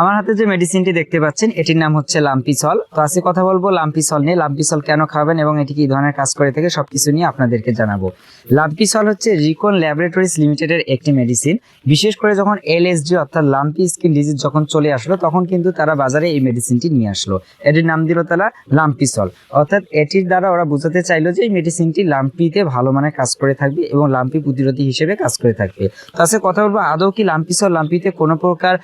আমার হাতে যে মেডিসিনটি দেখতে পাচ্ছেন, এটির নাম হচ্ছে লাম্পিসল। তো আজকে কথা বলব লাম্পিসল নিয়ে। লাম্পিসল কেন খাবেন এবং এটি কি ধরনের কাজ করে থাকে সবকিছু নিয়ে আপনাদেরকে জানাব। লাম্পিসল হচ্ছে রিকন ল্যাবরেটরিজ লিমিটেডের একটি মেডিসিন বিশেষ করে যখন এলএসডি অর্থাৎ লাম্পি স্কিন ডিজিজ যখন চলে আসলো, তখন কিন্তু তারা বাজারে এই মেডিসিনটি নিয়ে আসলো। এটির নাম দিল তারা লাম্পিসল। অর্থাৎ এটির দ্বারা ওরা বোঝাতে চাইলো যে এই মেডিসিনটি লাম্পিতে ভালো মানের কাজ করে থাকবে এবং লাম্পি প্রতিরোধী হিসেবে কাজ করে থাকবে। তো আজকে কথা বলব, আদৌ কি লাম্পিসল লাম্পিতে কোনো প্রকার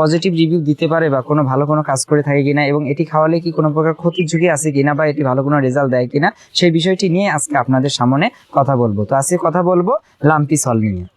পজিটিভ রিভিউ দিতে পারে বা কোনো ভালো কোনো কাজ করে থাকে কিনা এবং এটি খাওয়ালে কি কোনো প্রকার ক্ষতির ঝুঁকি আছে কিনা বা এটি ভালো কোনো রেজাল্ট দেয় কিনা, সেই বিষয়টি নিয়ে আজকে আপনাদের সামনে কথা বলব। তো আজকে কথা বলব লাম্পি সল নিয়ে।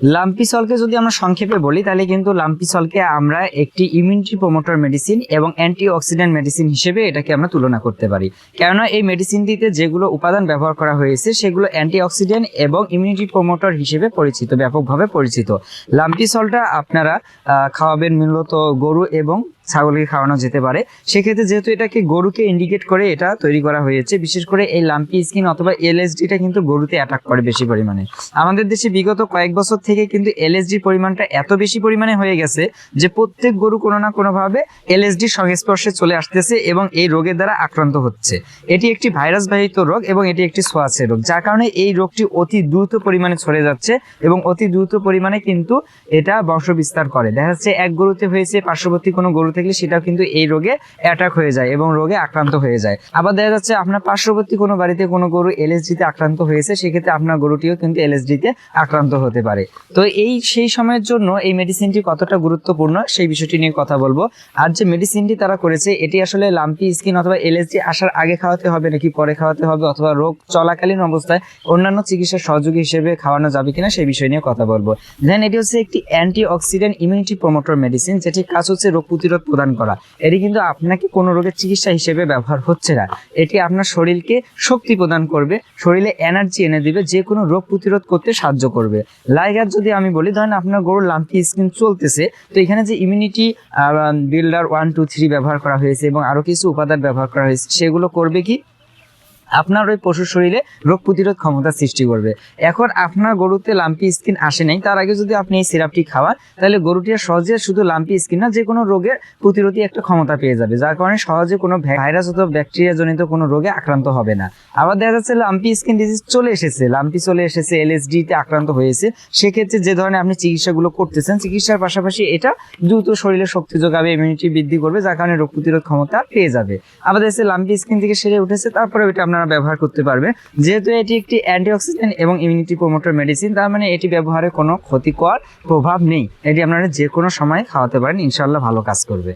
লাম্পিসলকে যদি আমরা সংক্ষেপে বলি তাহলে কিন্তু লাম্পিসলকে আমরা একটি ইমিউনিটি প্রমোটর মেডিসিন এবং অ্যান্টি অক্সিডেন্ট মেডিসিন হিসেবে এটাকে আমরা তুলনা করতে পারি। কেননা এই মেডিসিনটিতে যেগুলো উপাদান ব্যবহার করা হয়েছে সেগুলো অ্যান্টি অক্সিডেন্ট এবং ইমিউনিটি প্রমোটর হিসেবে পরিচিত ব্যাপকভাবে পরিচিত। লাম্পিসলটা আপনারা আহ, খাওয়াবেন মূলত গরু এবং ছাগলকে খাওয়ানো যেতে পারে। সেক্ষেত্রে যেহেতু এটাকে গরুকে ইন্ডিকেট করে এটা তৈরি করা হয়েছে, বিশেষ করে এই লাম্পি স্কিন অথবা এলএসডিটা কিন্তু গরুতে অ্যাটাক করে বেশি পরিমাণে। আমাদের দেশে বিগত কয়েক বছর থেকে কিন্তু এলএসডির পরিমাণটা এত বেশি পরিমাণে হয়ে গেছে যে প্রত্যেক গরু কোনো না কোনোভাবে এলএসডির সংস্পর্শে চলে আসতেছে এবং এই রোগের দ্বারা আক্রান্ত হচ্ছে। এটি একটি ভাইরাস বাহিত রোগ এবং এটি একটি সোয়াচের রোগ, যার কারণে এই রোগটি অতি দ্রুত পরিমাণে ছড়ে যাচ্ছে এবং অতি দ্রুত পরিমাণে কিন্তু এটা বংশ বিস্তার করে। দেখা যাচ্ছে এক গরুতে হয়েছে পার্শ্ববর্তী কোনো গরু থাকলে সেটাও কিন্তু এই রোগে অ্যাটাক হয়ে যায় এবং রোগে আক্রান্ত হয়ে যায়। আবার দেখা যাচ্ছে আপনার পার্শ্ববর্তী কোনো বাড়িতে কোনো গরু এলএসডিতে আক্রান্ত হয়েছে, সেক্ষেত্রে আপনার গরুটিও কিন্তু এলএসডিতে আক্রান্ত হতে পারে। তো এই সেই সময়ের জন্য এই মেডিসিনটি কতটা গুরুত্বপূর্ণ সেই বিষয়টি নিয়ে কথা বলব। আর যে মেডিসিনটি তারা করেছে, এটি আসলে লাম্পি স্কিন অথবা এলএসডি আসার আগে খাওয়াতে হবে নাকি পরে খাওয়াতে হবে অথবা রোগ চলাকালীন অবস্থায় অন্যান্য চিকিৎসার সহযোগী হিসেবে খাওয়ানো যাবে কিনা সেই বিষয় নিয়ে কথা বলব। দেন এটি হচ্ছে একটি antioxidant immunity promoter medicine যেটি কাজ হচ্ছে রোগ প্রতিরোধ প্রদান করা। এটি কিন্তু আপনাকে কোনো রোগের চিকিৎসা হিসেবে ব্যবহার হচ্ছে না। এটি আপনার শরীরকে শক্তি প্রদান করবে, শরীরে এনার্জি এনে দিবে, যে কোনো রোগ প্রতিরোধ করতে সাহায্য করবে। লাইগার যদি আমি বলি, ধরেন আপনার গরুর লাম্পি স্কিন চলতেছে, তো এখানে যে immunity builder one two three ব্যবহার করা হয়েছে এবং আরও কিছু উপাদান ব্যবহার করা হয়েছে, সেগুলো করবে কি? আপনার ওই পশুর শরীরে রোগ প্রতিরোধ ক্ষমতা সৃষ্টি করবে। এখন আপনার গরুতে লাম্পি স্কিন আসে নাই, তার আগে যদি আপনি এই সিরাপটি খাওয়ান, তাহলে গরুটি আর সহজে শুধু লাম্পি স্কিন না যে কোনো রোগের প্রতিরোধী একটা ক্ষমতা পেয়ে যাবে, যার কারণে সহজে কোনো ভাইরাস অথবা ব্যাকটেরিয়া জনিত কোনো রোগে আক্রান্ত হবে না। আবার দেখা যাচ্ছে লাম্পি স্কিন ডিজিজ চলে এসেছে, লাম্পি চলে এসেছে এলএসডি তে আক্রান্ত হয়েছে। সেক্ষেত্রে যে ধরনের আপনি চিকিৎসাগুলো করতেছেন, চিকিৎসার পাশাপাশি এটা দ্রুত শরীরে শক্তি যোগাবে ইমিউনিটি বৃদ্ধি করবে, যার কারণে রোগ প্রতিরোধ ক্ষমতা পেয়ে যাবে। আবার দেখা যাচ্ছে লাম্পি স্কিন থেকে সেরে উঠেছে, তারপরে ওইটা আপনারা ব্যবহার করতে পারবে। যেহেতু এটি একটি অ্যান্টিঅক্সিডেন্ট এবং ইমিউনিটি প্রমোটর মেডিসিন তার মানে এটি ব্যবহারে কোনো ক্ষতিকর প্রভাব নেই। এটি আপনারা যে কোনো সময় খাওয়াতে পারেন ইনশাল্লাহ ভালো কাজ করবে।